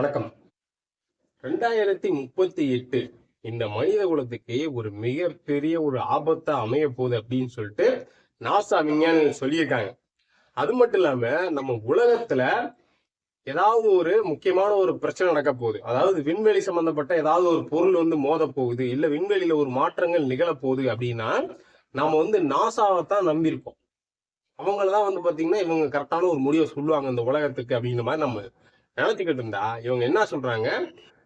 வணக்கம். ரெண்டாயிரத்தி முப்பத்தி எட்டு இந்த மனித குலத்துக்கு ஒரு மிகப்பெரிய ஒரு ஆபத்தா அமைய போகுது அப்படின்னு சொல்லிட்டு நாசா விஞ்ஞானிகள் சொல்லியிருக்காங்க. அது மட்டும் இல்லாம நம்ம உலகத்துல ஏதாவது ஒரு முக்கியமான ஒரு பிரச்சனை நடக்க போகுது. அதாவது விண்வெளி சம்பந்தப்பட்ட ஏதாவது ஒரு பொருள் வந்து மோத போகுது இல்ல விண்வெளியில ஒரு மாற்றங்கள் நிகழப்போகுது அப்படின்னா நாம வந்து நாசாவை தான் நம்பியிருப்போம். அவங்கள தான் வந்து பாத்தீங்கன்னா இவங்க கரெக்டான ஒரு முடிவை சொல்லுவாங்க இந்த உலகத்துக்கு அப்படிங்கிற மாதிரி நம்ம நினைச்சுக்கிட்டு இருந்தா இவங்க என்ன சொல்றாங்க?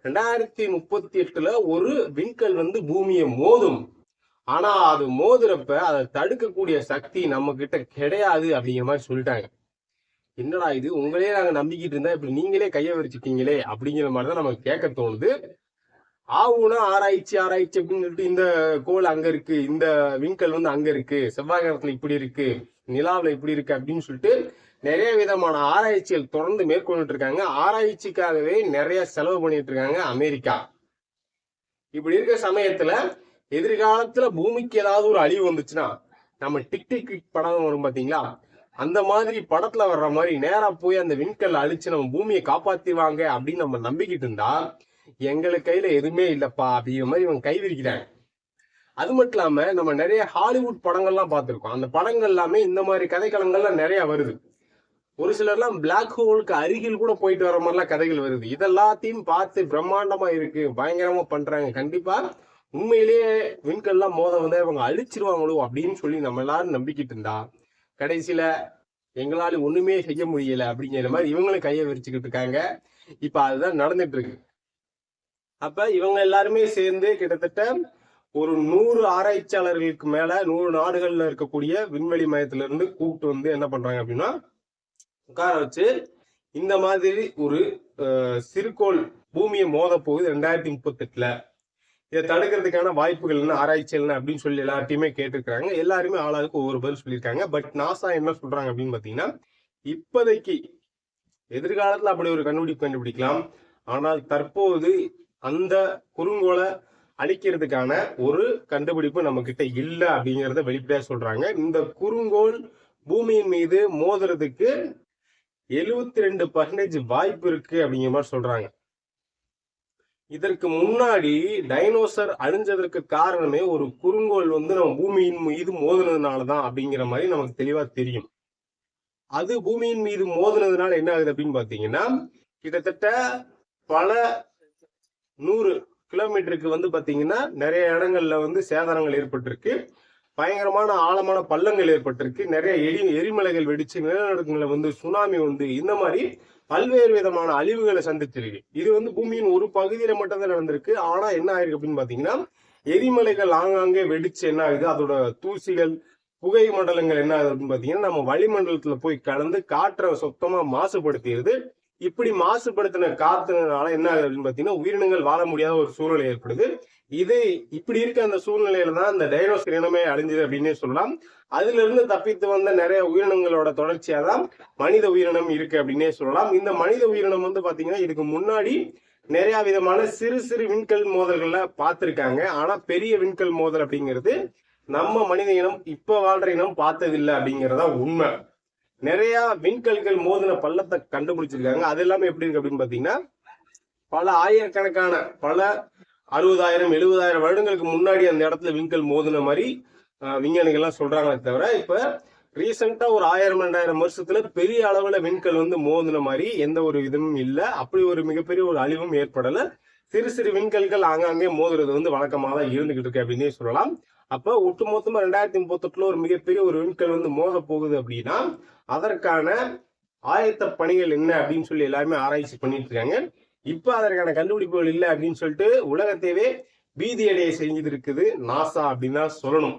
ரெண்டாயிரத்தி முப்பத்தி எட்டுல ஒரு விண்கல் வந்து பூமியை மோதும். ஆனா அது மோதுறப்ப அதை தடுக்கக்கூடிய சக்தி நம்ம கிட்ட கிடையாது அப்படிங்கிற மாதிரி சொல்லிட்டாங்க. என்னடா இது? உங்களே நாங்க நம்பிக்கிட்டு இருந்தா இப்படி நீங்களே கைய வரிச்சிட்டீங்களே அப்படிங்கிற மாதிரி தான் நமக்கு கேட்க தோணுது. ஆவுனா ஆராய்ச்சி ஆராய்ச்சி அப்படின்னு சொல்லிட்டு இந்த கோல் அங்க இருக்கு இந்த விண்கல் வந்து அங்க இருக்கு செவ்வாய் கிரகத்துல இப்படி இருக்கு நிலாவுல இப்படி இருக்கு அப்படின்னு சொல்லிட்டு நிறைய விதமான ஆராய்ச்சிகள் தொடர்ந்து மேற்கொண்டுட்டு இருக்காங்க ஆராய்ச்சிக்காகவே நிறைய செலவு பண்ணிட்டு இருக்காங்க அமெரிக்கா. இப்படி இருக்க சமயத்துல எதிர்காலத்துல பூமிக்கு ஏதாவது ஒரு அழிவு வந்துச்சுன்னா நம்ம டிக் டிக் படம் வரும் பாத்தீங்களா? அந்த மாதிரி படத்துல வர்ற மாதிரி நேரா போய் அந்த விண்கல் அழிச்சு நம்ம பூமியை காப்பாத்திவாங்க அப்படின்னு நம்ம நம்பிக்கிட்டு இருந்தா எங்களுக்கு கையில எதுவுமே இல்லப்பா அப்படிங்கிற மாதிரி இவங்க கை விரிக்கிறாங்க. அது மட்டும் இல்லாம நம்ம நிறைய ஹாலிவுட் படங்கள்லாம் பார்த்துருக்கோம். அந்த படங்கள் எல்லாமே இந்த மாதிரி கதைக்களங்கள்லாம் நிறைய வருது. ஒரு சிலர்லாம் பிளாக் ஹோலுக்கு அருகில் கூட போயிட்டு வர மாதிரிலாம் கதைகள் வருது. இதெல்லாத்தையும் பார்த்து பிரம்மாண்டமா இருக்கு. பயங்கரமா பண்றாங்க. கண்டிப்பா உண்மையிலேயே விண்கல்லாம் மோத வந்து இவங்க அழிச்சிருவாங்களோ அப்படின்னு சொல்லி நம்ம எல்லாரும் நம்பிக்கிட்டு இருந்தா கடைசியில எங்களால ஒண்ணுமே செய்ய முடியல அப்படிங்கிற மாதிரி இவங்களும் கையை விரிச்சுக்கிட்டு இருக்காங்க. இப்ப அதுதான் நடந்துட்டு இருக்கு. அப்ப இவங்க எல்லாருமே சேர்ந்து கிட்டத்தட்ட ஒரு நூறு ஆராய்ச்சியாளர்களுக்கு மேல நூறு நாடுகள்ல இருக்கக்கூடிய விண்வெளி மையத்துல இருந்து கூப்பிட்டு வந்து என்ன பண்றாங்க அப்படின்னா உட்கார வச்சு இந்த மாதிரி ஒரு சிறுகோள் பூமியை மோத போகுது ரெண்டாயிரத்தி முப்பத்தெட்டுல. இதை தடுக்கிறதுக்கான வாய்ப்புகள் என்ன ஆராய்ச்சி என்ன அப்படின்னு சொல்லி எல்லார்ட்டையுமே கேட்டிருக்காங்க எல்லாருமே ஆளாளுக்கு ஒவ்வொரு பதில் சொல்லியிருக்காங்க. பட் நாசா என்ன சொல்றாங்க அப்படின்னு பாத்தீங்கன்னா இப்போதைக்கு எதிர்காலத்துல அப்படி ஒரு கண்டுபிடிப்பு கண்டுபிடிக்கலாம். ஆனால் தற்போது அந்த குறுங்கோலை அழிக்கிறதுக்கான ஒரு கண்டுபிடிப்பு நம்ம கிட்ட இல்லை அப்படிங்கிறத வெளிப்படையா சொல்றாங்க. இந்த குறுங்கோள் பூமியின் மீது மோதுறதுக்கு எழுவத்தி ரெண்டு பர்சன்டேஜ் வாய்ப்பு இருக்கு அப்படிங்கிற மாதிரி சொல்றாங்க. இதற்கு முன்னாடி டைனோசர் அழிஞ்சதற்கு காரணமே ஒரு குறுங்கோள் வந்து நம்ம பூமியின் மீது மோதினதுனாலதான் அப்படிங்கிற மாதிரி நமக்கு தெளிவா தெரியும். அது பூமியின் மீது மோதுனதுனால என்ன ஆகுது அப்படின்னு பாத்தீங்கன்னா கிட்டத்தட்ட பல நூறு கிலோமீட்டருக்கு வந்து பாத்தீங்கன்னா நிறைய இடங்கள்ல வந்து சேதாரங்கள் ஏற்பட்டிருக்கு. பயங்கரமான ஆழமான பள்ளங்கள் ஏற்பட்டிருக்கு. நிறைய எரி எரிமலைகள் வெடிச்சு நிலநடுக்கங்களை வந்து சுனாமி வந்து இந்த மாதிரி பல்வேறு விதமான அழிவுகளை சந்திச்சிருக்கு. இது வந்து பூமியின் ஒரு பகுதியில மட்டும் தான் நடந்திருக்கு. ஆனா என்ன ஆயிருக்கு அப்படின்னு பாத்தீங்கன்னா எரிமலைகள் ஆங்காங்கே வெடிச்சு என்ன ஆகுது? அதோட தூசிகள் புகை மண்டலங்கள் என்ன ஆகுது அப்படின்னு பாத்தீங்கன்னா நம்ம வளிமண்டலத்துல போய் கலந்து காற்றை சுத்தமா மாசுபடுத்திடுது. இப்படி மாசுபடுத்தின காத்துனால என்ன ஆகுது அப்படின்னு பாத்தீங்கன்னா உயிரினங்கள் வாழ முடியாத ஒரு சூழ்நிலை ஏற்படுது. இது இப்படி இருக்க அந்த சூழ்நிலையில தான் இந்த டைனோசர் இனமே அழிஞ்சது அப்படின்னே சொல்லலாம். அதுல இருந்து தப்பித்து வந்த நிறைய உயிரினங்களோட தொடர்ச்சியா தான் மனித உயிரினம் இருக்கு அப்படின்னே சொல்லலாம். இந்த மனித உயிரினம் வந்து பாத்தீங்கன்னா இதுக்கு முன்னாடி நிறைய விதமான சிறு சிறு விண்கல் மோதல்கள்ல பார்த்திருக்காங்க. ஆனா பெரிய விண்கல் மோதல் அப்படிங்கிறது நம்ம மனித இனம் இப்ப வாழ்ற இனம் பார்த்ததில்லை அப்படிங்கறதா உண்மை. நிறைய விண்கல்கள் மோதின பள்ளத்தை கண்டுபிடிச்சிருக்காங்க. அது எல்லாமே எப்படி இருக்கு அப்படின்னு பாத்தீங்கன்னா பல ஆயிரக்கணக்கான பல அறுபதாயிரம் எழுபதாயிரம் வருடங்களுக்கு முன்னாடி அந்த இடத்துல விண்கல் மோதின மாதிரி விஞ்ஞானிகள்லாம் சொல்றாங்களே தவிர இப்ப ரீசெண்டா ஒரு ஆயிரம் ரெண்டாயிரம் வருஷத்துல பெரிய அளவுல விண்கல் வந்து மோதின மாதிரி எந்த ஒரு இதுவும் இல்லை. அப்படி ஒரு மிகப்பெரிய ஒரு அழிவும் ஏற்படல. சிறு சிறு விண்கல்கள் ஆங்காங்கே மோதுறது வந்து வழக்கமாக தான் இருந்துகிட்டு இருக்கு அப்படின்னே சொல்லலாம். அப்ப ஒட்டுமொத்தமா ரெண்டாயிரத்தி முப்பத்தெட்டுல ஒரு மிகப்பெரிய ஒரு விண்கல் வந்து மோத போகுது அப்படின்னா அதற்கான ஆயத்த பணிகள் என்ன அப்படின்னு சொல்லி எல்லாருமே ஆராய்ச்சி பண்ணிட்டு இருக்காங்க. இப்ப அதற்கான கண்டுபிடிப்புகள் இல்லை அப்படின்னு சொல்லிட்டு உலகத்தையே பீதி அடைய செஞ்சது இருக்குது நாசா அப்படின்னு தான் சொல்லணும்.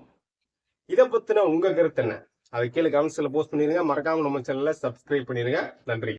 இதை பத்தின உங்க கருத்து என்ன? அதை கீழே கமெண்ட்ஸ்ல போஸ்ட் பண்ணிருங்க. மறக்காம நம்ம சேனல்ல சப்ஸ்கிரைப் பண்ணிருங்க. நன்றி.